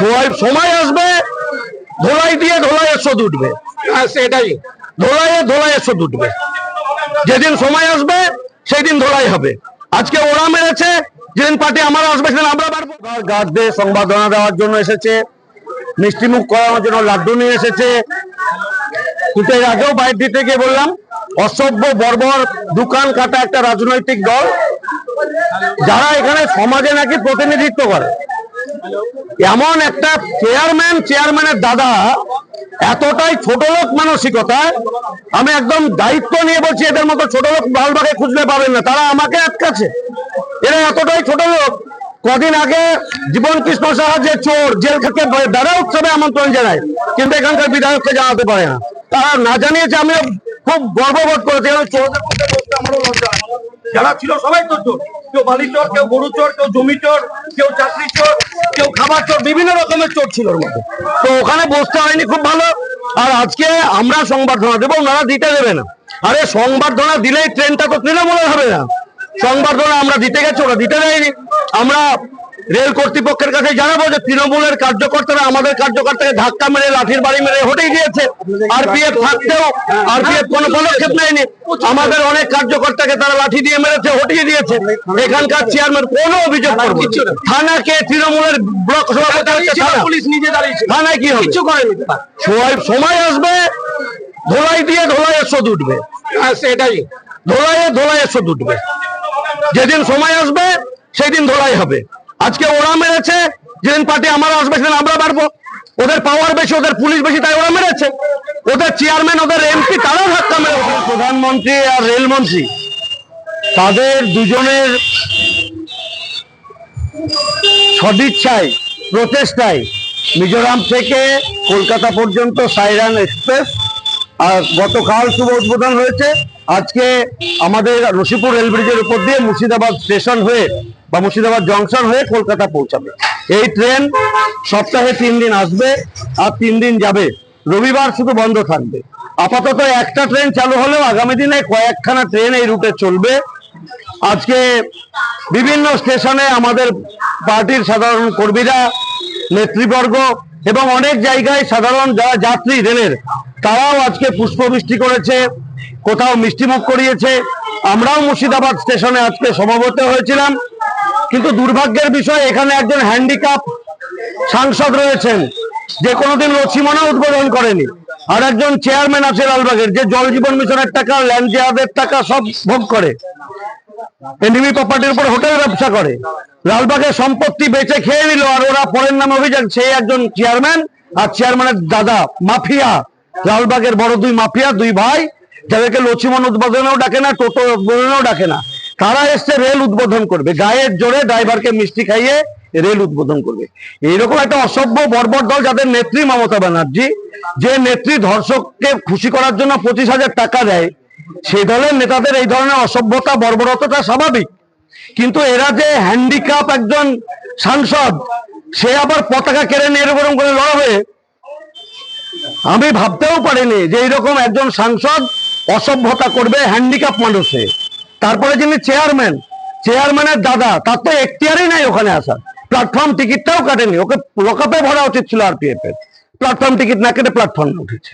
সময় সময় আসবে ধোলাই দিয়ে ধোলাইয়ের শোধ উঠবে। সেটাই। ধোলাইয়ে ধোলাইয়ের শোধ উঠবে। যেদিন সময় আসবে সেই দিন ধোলাই হবে। আজকে ওরা মেরেছে যেদিন পার্টি আমার আসবে সেদিন আমরা পারব গাছদের সংবর্ধনা দেওয়ার জন্য এসেছে মিষ্টিমুখ করানোর জন্য লাড্ডু নিয়ে এসেছে। কিন্তু এর আগেও বাইর দিতে গিয়ে বললাম অসভ্য বর্বর দোকান কাটা একটা রাজনৈতিক দল যারা এখানে সমাজে নাকি প্রতিনিধিত্ব করে। এমন একটা চেয়ারম্যান চেয়ারম্যানের দাদা, এতটাই ছোট লোক মানসিকতা আমি একদম দায়িত্ব নিয়ে বলছি, এদের মতো ছোট লোক লালবাগে খুঁজলে পাবেন না, তারা আমাকে আটকাছে এরা এতটাই ছোট লোক, কদিন আগে জীবন কৃষ্ণ সাহা যে চোর জেল থেকে বেড়া উৎসবে আমন্ত্রণ জানায়, কিন্তু এখানকার বিধায়ককে জানাতে পারে না। তারা না জানিয়েছে আমি খুব গর্ববোধ করেছি। যারা ছিল সবাই তো চোর। কেউ বালি চোর, কেউ গরু চোর, কেউ জমি চোর, কেউ চাকরি চোর, কেউ খাবার চোর, বিভিন্ন রকমের চোর ছিল তো ওখানে বসতে হয়নি খুব ভালো। আর আজকে আমরা সংবর্ধনা দেবো, ওনারা দিতে দেবে না। আরে সংবর্ধনা দিলেই ট্রেনটা তো তৃণমূলের হবে না। সংবর্ধনা আমরা দিতে গেছি, ওরা দিতে দেয়নি। আমরা রেল কর্তৃপক্ষের কাছে জানাব যে তৃণমূলের কার্যকর্তারা আমাদের কার্যকর্তাকে ধাক্কা মেরে লাঠির বাড়ি মেরে হটেই দিয়েছে। আরপিএফ থাকতেও আরপিএফ কোনো পদক্ষেপ নেয়নি। আমাদের অনেক কার্যকর্তাকে তারা লাঠি দিয়ে মেরেছে হটিয়ে দিয়েছে। এখানকার চেয়ারম্যান কোনো অভিযোগ করবে। থানাকে তৃণমূলের ব্লক সভাপতি পুলিশ নিজে দাঁড়িয়েছিল। থানায় কি কিছু করেনি। সময় সময় আসবে ধোলাই দিয়ে ধোলাইয়ের শোধ উঠবে। সেটাই। ধোলাইয়ে ধোলাইয়ের শোধ উঠবে। যেদিন সময় আসবে সেই দিন ধোলাই হবে। আজকে ওরা মেরেছে, যেদিন পার্টি আমার আসবে সেদিন আমরা পারব ওদের পাওয়ার বেশি, ওদের পুলিশ বেশি, তাই ওরা মেরেছে। ওদের চেয়ারম্যান ওদের এমপি তারাও ধাক্কা মেরে প্রধানমন্ত্রী আর রেলমন্ত্রী তাদের দুজনের সদিচ্ছায়, প্রচেষ্টায় মিজোরাম থেকে কলকাতা পর্যন্ত সাইরান এক্সপ্রেস আর গতকাল শুভ উদ্বোধন হয়েছে। আজকে আমাদের রশিপুর রেলব্রিজের উপর দিয়ে মুর্শিদাবাদ স্টেশন হয়ে বা মুর্শিদাবাদ জংশন হয়ে কলকাতা পৌঁছাবে। এই ট্রেন সপ্তাহে তিন দিন আসবে আর তিন দিন যাবে। রবিবার শুধু বন্ধ থাকবে। আপাতত একটা ট্রেন চালু হলেও আগামী দিনে কয়েকখানা ট্রেন এই রুটে চলবে। আজকে বিভিন্ন স্টেশনে আমাদের পার্টির সাধারণ কর্মীরা, নেতৃবর্গ এবং অনেক জায়গায় সাধারণ যারা যাত্রী রেলের, তারাও আজকে পুষ্পবৃষ্টি করেছে, কোথাও মিষ্টিমুখ করিয়েছে। আমরাও মুর্শিদাবাদ স্টেশনে আজকে সমবেত হয়েছিলাম। কিন্তু দুর্ভাগ্যের বিষয়, এখানে একজন হ্যান্ডিক্যাপ সাংসদ রয়েছেন, যে কোনোদিন লক্ষ্মীমনা উদ্বোধন করেনি। আর একজন চেয়ারম্যান আছে লালবাগের, যে জল জীবন মিশনের টাকা ল্যান্ড জিহাদের টাকা সব ভোগ করে। এনডিবি প্রপার্টির উপর হোটেল ব্যবসা করে। লালবাগের সম্পত্তি বেচে খেয়ে নিল, আর ওরা পরের নামে অভিযোগ সেই একজন চেয়ারম্যান আর চেয়ারম্যানের দাদা, মাফিয়া। লালবাগের বড় দুই মাফিয়া, দুই ভাই, যাদেরকে লক্ষ্মীমন উদ্বোধনেও ডাকে না, টোটো উদ্বোধনেও ডাকে না। তারা এসছে? রেল উদ্বোধন করবে। গায়ের জোরে ড্রাইভারকে মিষ্টি খাইয়ে রেল উদ্বোধন করবে। এইরকম একটা অসভ্য, বর্বর দল যাদের নেত্রী মমতা ব্যানার্জি, যে নেত্রী ধর্ষককে খুশি করার জন্য পঁচিশ হাজার টাকা দেয়, সেই দলের নেতাদের এই ধরনের অসভ্যতা, বর্বরতাটা স্বাভাবিক। কিন্তু এরা যে হ্যান্ডিক্যাপ একজন সাংসদ, সে আবার পতাকা কেড়ে নিয়ে এরকম করে লড়াবে আমি ভাবতেও পারিনি যে এইরকম একজন সাংসদ অসভ্যতা করবে হ্যান্ডিক্যাপ মানুষে। তারপরে যিনি চেয়ারম্যান চেয়ারম্যানের দাদা, তার তো এখতিয়ারই নাই ওখানে আসার। প্ল্যাটফর্ম টিকিটটাও কাটেনি। ওকে লকাপে ভরা উচিত ছিল আর আরপিএফ এর। প্ল্যাটফর্ম টিকিট না কেটে প্ল্যাটফর্মে উঠেছে।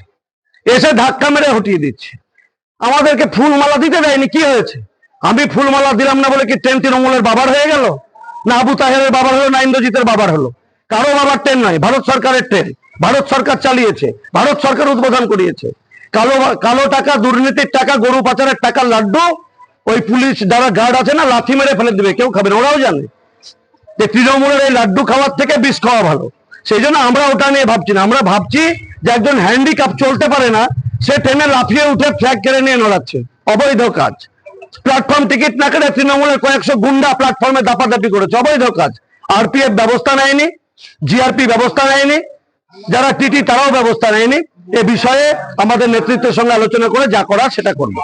এসে ধাক্কা মেরে হটিয়ে দিচ্ছে। আমাদেরকে ফুলমালা দিতে দেয়নি, কি হয়েছে? আমি ফুলমালা দিলাম না বলে কি ট্রেন তৃণমূলের বাবার হয়ে গেল? না আবু তাহেরের বাবার হলো, না ইন্দ্রজিতের বাবার হলো? কারও বাবার ট্রেন নয়, ভারত সরকারের ট্রেন ভারত সরকার চালিয়েছে, ভারত সরকার উদ্বোধন করিয়েছে। কালো কালো টাকা, দুর্নীতির টাকা, গরু পাচারের টাকা, লাড্ডু ওই পুলিশ যারা গার্ড আছে না, লাথি মেরে ফেলে দেবে, কেউ খাবে ওরাও জানে। যে তৃণমূলের এই লাড্ডু খাওয়ার থেকে বিষ খাওয়া ভালো। সেই জন্য আমরা ওটা নিয়ে ভাবছি না। আমরা ভাবছি যে একজন হ্যান্ডিক্যাপ চলতে পারে না, সে ট্রেনে লাফিয়ে উঠে ফ্ল্যাগ কেড়ে নিয়ে নড়াচ্ছে। অবৈধ কাজ। প্ল্যাটফর্ম টিকিট না কেটে তৃণমূলের কয়েকশো গুন্ডা প্ল্যাটফর্মে দাপাদাপি করেছে। অবৈধ কাজ। আরপিএফ ব্যবস্থা নেয়নি জিআরপি ব্যবস্থা নেয়নি, যারা টিটি তারাও ব্যবস্থা নেয়নি। এ বিষয়ে আমাদের নেতৃত্বের সঙ্গে আলোচনা করে যা করার সেটা করব।